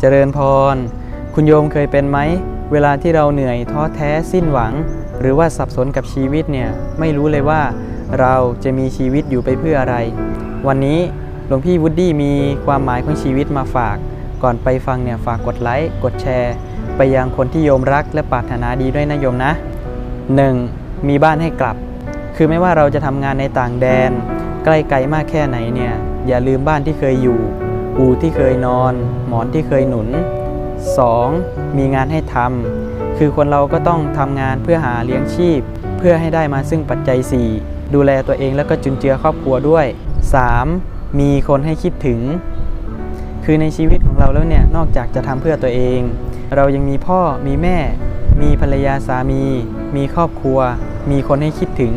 เจริญพร คุณโยมเคยเป็นไหม เวลาที่เราเหนื่อยท้อแท้สิ้นหวัง หรือว่าสับสนกับชีวิตเนี่ยไม่รู้เลยว่าเราจะมีชีวิตอยู่ไปเพื่ออะไร วันนี้หลวงพี่วูดดี้มีความหมายของชีวิตมาฝาก ก่อนไปฟังเนี่ยฝากกดไลค์กดแชร์ ไปยังคนที่โยมรักและปรารถนาดีด้วยนะโยมนะ 1. มีบ้านให้กลับ คือไม่ว่าเราจะทำงานในต่างแดน ใกล้ไกลมากแค่ไหนเนี่ยอย่าลืมบ้านที่เคยอยู่ อู่ที่เคยนอน หมอนที่เคยหนุน 2. มีงานให้ทำคือคนเราก็ต้องทำงานเพื่อหาเลี้ยงชีพ เพื่อให้ได้มาซึ่งปัจจัย 4 ดูแลตัวเองแล้วก็จุนเจือครอบครัวด้วย 3. มีคนให้คิดถึง คือในชีวิตของเราแล้วเนี่ยนอกจากจะทำเพื่อตัวเอง เรายังมีพ่อมีแม่ มีภรรยาสามี มีครอบครัว มีคนให้คิดถึง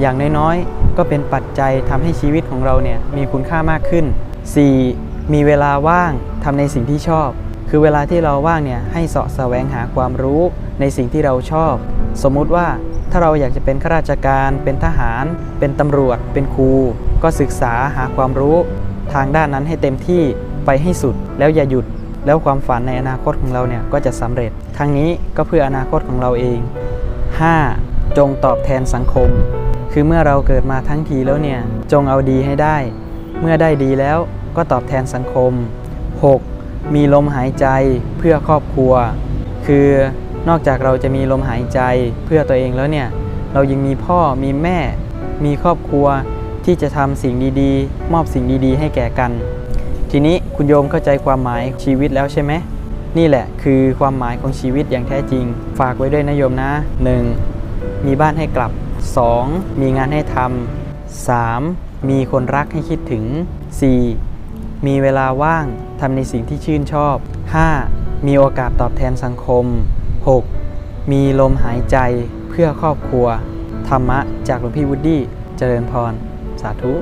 อย่างน้อยๆก็เป็นปัจจัยทำให้ชีวิตของเราเนี่ยมีคุณค่ามากขึ้น 4. มีเวลาว่างทำในสิ่งที่ชอบ คือเวลาที่เราว่างเนี่ยให้เสาะแสวงหาความรู้ในสิ่งที่เราชอบ สมมุติว่าถ้าเราอยากจะเป็นข้าราชการ เป็นทหาร เป็นตำรวจ เป็นครู ก็ศึกษาหาความรู้ทางด้านนั้นให้เต็มที่ไปให้สุดแล้วอย่าหยุด แล้วความฝันในอนาคตของเราเนี่ยก็จะสำเร็จ ทั้งนี้ก็เพื่ออนาคตของเราเอง 5. จงตอบแทนสังคม คือเมื่อเราเกิดมาทั้งทีแล้วเนี่ยจงเอาดีให้ได้ เมื่อได้ดีแล้วก็ตอบแทนสังคม 6. มีลมหายใจเพื่อครอบครัว คือนอกจากเราจะมีลมหายใจเพื่อตัวเองแล้วเนี่ย เรายังมีพ่อมีแม่ มีครอบครัวที่จะทำสิ่งดีๆ มอบสิ่งดีๆ ให้แก่กัน ทีนี้คุณโยมเข้าใจความหมายชีวิตแล้วใช่ไหมนี่แหละคือความหมายของชีวิตอย่างแท้จริง ฝากไว้ด้วยนะโยมนะ 1. มีบ้านให้กลับ 2. มีงานให้ทำ 3. มีคนรักให้คิดถึง 4. มีเวลาว่างทำในสิ่งที่ชื่นชอบ 5. มีโอกาสตอบแทนสังคม 6. มีลมหายใจเพื่อครอบครัว ธรรมะจากหลวงพี่วูดดี้ เจริญพร สาธุ